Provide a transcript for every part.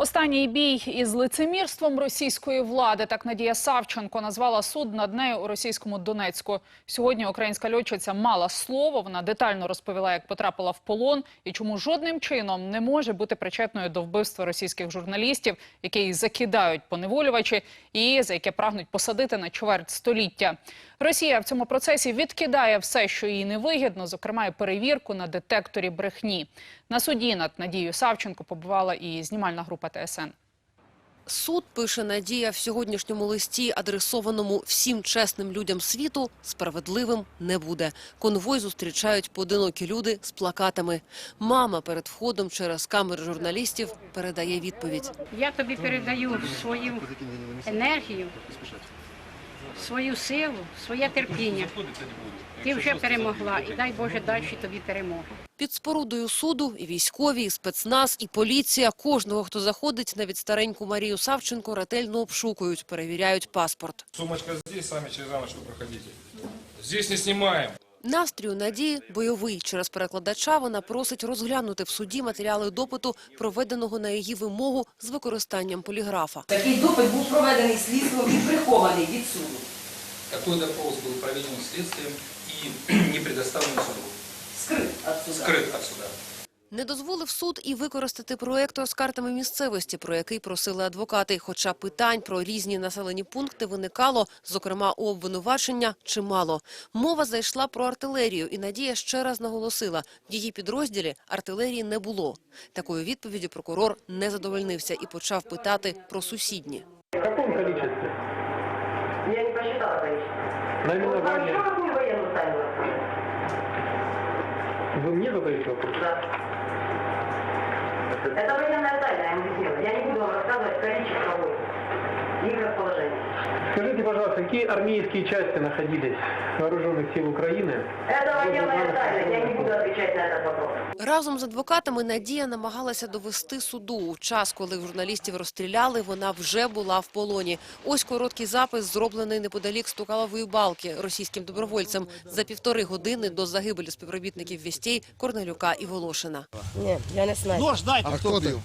Останній бій із лицемірством російської влади. Так Надія Савченко назвала суд над нею у російському Донецьку. Сьогодні українська льотчиця мала слово. Вона детально розповіла, як потрапила в полон і чому жодним чином не може бути причетною до вбивства російських журналістів, які закидають поневолювачі, і за яке прагнуть посадити на чверть століття. Росія в цьому процесі відкидає все, що їй невигідно, зокрема і перевірку на детекторі брехні. На суді над Надією Савченко побувала і знімальна група ТСН. Суд, пише Надія в сьогоднішньому листі, адресованому всім чесним людям світу, справедливим не буде. Конвой зустрічають поодинокі люди з плакатами. Мама перед входом через камери журналістів передає відповідь. Я тобі передаю свою енергію, свою силу, своє терпіння. Ти вже перемогла і дай Боже далі тобі перемоги. Під спорудою суду і військові, і спецназ, і поліція. Кожного, хто заходить, навіть стареньку Марію Савченко, ретельно обшукують, перевіряють паспорт. Сумочка здесь, самі через рамочку проходите. Здесь не снимаем. Настрій у Надії бойовий. Через перекладача вона просить розглянути в суді матеріали допиту, проведеного на її вимогу з використанням поліграфа. Такий допит був проведений слідством і прихований від суду. Такой допрос был проведен следствием и не предоставлен суду. Скрит. Скрыт от суда. Не дозволив суд і використати проєктор з картами місцевості, про який просили адвокати. Хоча питань про різні населені пункти виникало, зокрема у обвинувачення, чимало. Мова зайшла про артилерію, і Надія ще раз наголосила, в її підрозділі артилерії не було. Такою відповіддю прокурор не задовольнився і почав питати про сусідні. В каком количестве? Я не посчитала. Наименование. Вы мне задаете вопрос? Да. Это военная тайна, я вам объяснила. Я не буду вам рассказывать количество войск, их расположение. Скажите, пожалуйста, какие армейские части находились вооруженных сил Украины? Это военная тайна, я не буду отвечать на этот вопрос. Разом з адвокатами Надія намагалася довести суду. У час, коли журналістів розстріляли, вона вже була в полоні. Ось короткий запис, зроблений неподалік Стукалової балки російським добровольцем за півтори години до загибелі співробітників Вістей Корнелюка і Волошина. Ні, я не знаю. А хто бив?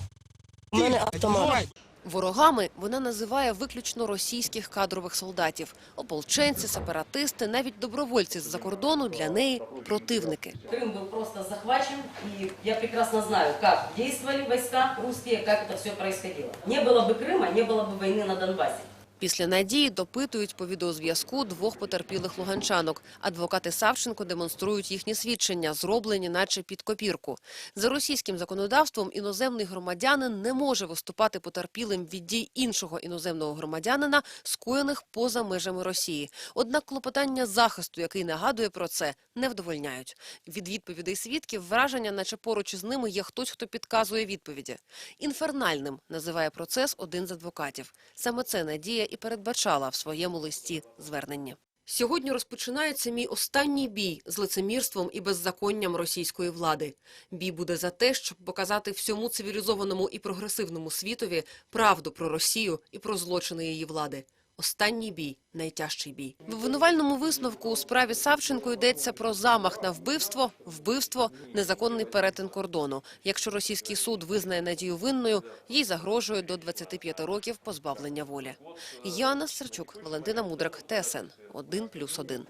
У мене автомат. Ворогами вона називає виключно російських кадрових солдатів. Ополченці, сепаратисти, навіть добровольці з-за кордону для неї противники. Крым был просто захвачен, и я прекрасно знаю, как действовали войска русские, как это все происходило. Не было бы Крыма, не было бы войны на Донбассе. Після Надії допитують по відеозв'язку двох потерпілих луганчанок. Адвокати Савченко демонструють їхні свідчення, зроблені наче під копірку. За російським законодавством іноземний громадянин не може виступати потерпілим від дій іншого іноземного громадянина, скоєних поза межами Росії. Однак клопотання захисту, який нагадує про це, не вдовольняють. Від відповідей свідків враження, наче поруч із ними є хтось, хто підказує відповіді. Інфернальним називає процес один з адвокатів. Саме це Надія і передбачала в своєму листі звернення. Сьогодні розпочинається мій останній бій з лицемірством і беззаконням російської влади. Бій буде за те, щоб показати всьому цивілізованому і прогресивному світові правду про Росію і про злочини її влади. Останній бій – найтяжчий бій. В обвинувальному висновку у справі Савченко йдеться про замах на вбивство, вбивство, незаконний перетин кордону. Якщо російський суд визнає Надію винною, їй загрожує до 25 років позбавлення волі. Яна Серчук, Валентина Мудрик, ТСН 1+,1.